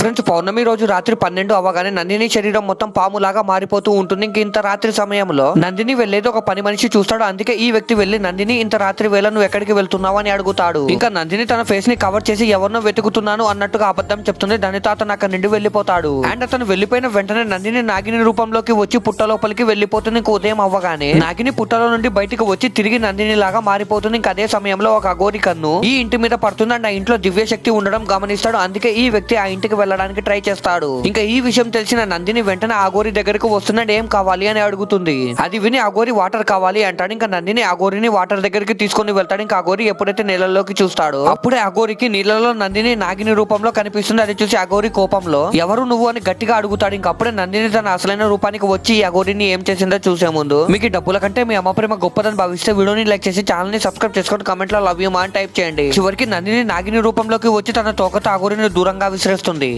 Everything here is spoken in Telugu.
ఫ్రెండ్స్ పౌర్ణమి రోజు రాత్రి పన్నెండు అవ్వగానే నందిని శరీరం మొత్తం పాములాగా మారిపోతూ ఉంటుంది. ఇంక ఇంత రాత్రి సమయంలో నందిని వెళ్ళేది ఒక పని మనిషి చూస్తాడు. అందుకే ఈ వ్యక్తి వెళ్ళి నందిని ఇంత రాత్రి వేళ నువ్వు ఎక్కడికి వెళ్తున్నావు? అని అడుగుతాడు. ఇంకా నందిని తన ఫేస్ని కవర్ చేసి ఎవరినో వెతుకుతున్నాను అన్నట్టుగా అబద్ధం చెప్తుంది. దానితో అతను అక్కడి నుండి వెళ్ళిపోతాడు అండ్ అతను వెళ్ళిపోయిన వెంటనే నందిని నాగిని రూపంలోకి వచ్చి పుట్ట లోపలికి వెళ్ళిపోతుంది ఇంక ఉదయం అవ్వగానే నాగిని పుట్టలో నుండి బయటకు వచ్చి తిరిగి నందిని లాగా మారిపోతుంది. ఇంక అదే సమయంలో ఒక అఘోరి కన్ను ఈ ఇంటి మీద పడుతుంది. అండ్ ఆ ఇంట్లో దివ్య శక్తి ఉండడం గమనిస్తాడు. అందుకే ఈ వ్యక్తి ఆ ఇంటికి వెళ్ళడానికి ట్రై చేస్తాడు. ఇంకా ఈ విషయం తెలిసిన నందిని వెంటనే ఆగోరి దగ్గరకు వస్తున్నాడు ఏం కావాలి? అని అడుగుతుంది. అది విని అగోరి వాటర్ కావాలి అంటాడు. ఇంకా నందిని అగోరిని వాటర్ దగ్గరికి తీసుకొని వెళ్తాడు. ఇంకా అగోరి ఎప్పుడైతే నీళ్ళలోకి చూస్తాడో అప్పుడే అగోరికి నీళ్ళలో నందిని నాగిని రూపంలో కనిపిస్తుంది. అది చూసి అగోరి కోపంలో ఎవరు నువ్వు? అని గట్టిగా అడుగుతాడు. ఇంకా అప్పుడే నందిని తన అసలైన రూపానికి వచ్చి ఈ ఏం చేసిందో చూసే ముందు మీకు డబ్బుల కంటే మీ అమ్మ ప్రేమ గొప్పదని భావిస్తే వీడియోని లైక్ చేసి ఛానల్ని సబ్స్క్రైబ్ చేసుకొని కమెంట్లో లవ్ యూ మా అని టైప్ చేయండి. చివరికి నందిని నాగిని రూపంలోకి వచ్చి తన తోకతో అగోరిని దూరంగా విసిరేస్తుంది.